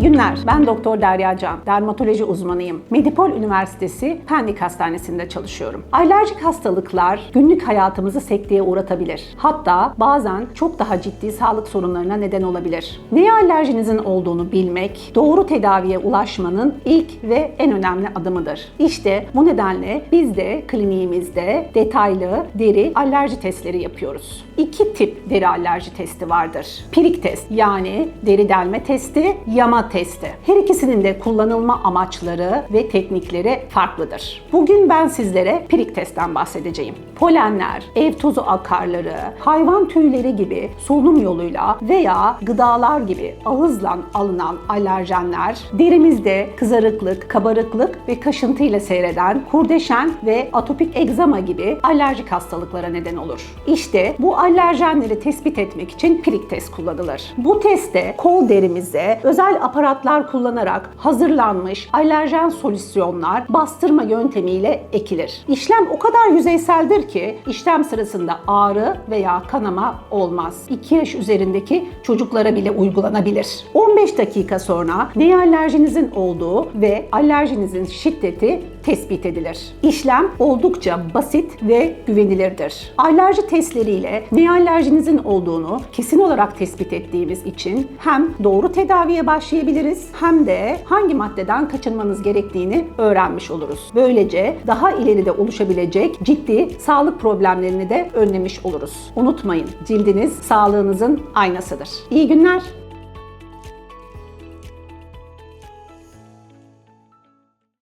günler. Ben Doktor Derya Can. Dermatoloji uzmanıyım. Medipol Üniversitesi Pendik Hastanesi'nde çalışıyorum. Alerjik hastalıklar günlük hayatımızı sekteye uğratabilir. Hatta bazen çok daha ciddi sağlık sorunlarına neden olabilir. Neye alerjinizin olduğunu bilmek, doğru tedaviye ulaşmanın ilk ve en önemli adımıdır. İşte bu nedenle biz de kliniğimizde detaylı deri alerji testleri yapıyoruz. İki tip deri alerji testi vardır. Pirik test yani deri delme testi, yama testi. Her ikisinin de kullanılma amaçları ve teknikleri farklıdır. Bugün ben sizlere pirik testten bahsedeceğim. Polenler, ev tozu akarları, hayvan tüyleri gibi solunum yoluyla veya gıdalar gibi ağızla alınan alerjenler derimizde kızarıklık, kabarıklık ve kaşıntı ile seyreden kurdeşen ve atopik egzama gibi alerjik hastalıklara neden olur. İşte bu alerjenleri tespit etmek için pirik test kullanılır. Bu testte kol derimize özel aparatlar kullanarak hazırlanmış alerjen solüsyonlar bastırma yöntemiyle ekilir. İşlem o kadar yüzeyseldir ki işlem sırasında ağrı veya kanama olmaz. 2 yaş üzerindeki çocuklara bile uygulanabilir. 15 dakika sonra neye alerjinizin olduğu ve alerjinizin şiddeti tespit edilir. İşlem oldukça basit ve güvenilirdir. Alerji testleriyle ne alerjinizin olduğunu kesin olarak tespit ettiğimiz için hem doğru tedaviye başlayabiliriz hem de hangi maddeden kaçınmanız gerektiğini öğrenmiş oluruz. Böylece daha ileride oluşabilecek ciddi sağlık problemlerini de önlemiş oluruz. Unutmayın cildiniz sağlığınızın aynasıdır. İyi günler.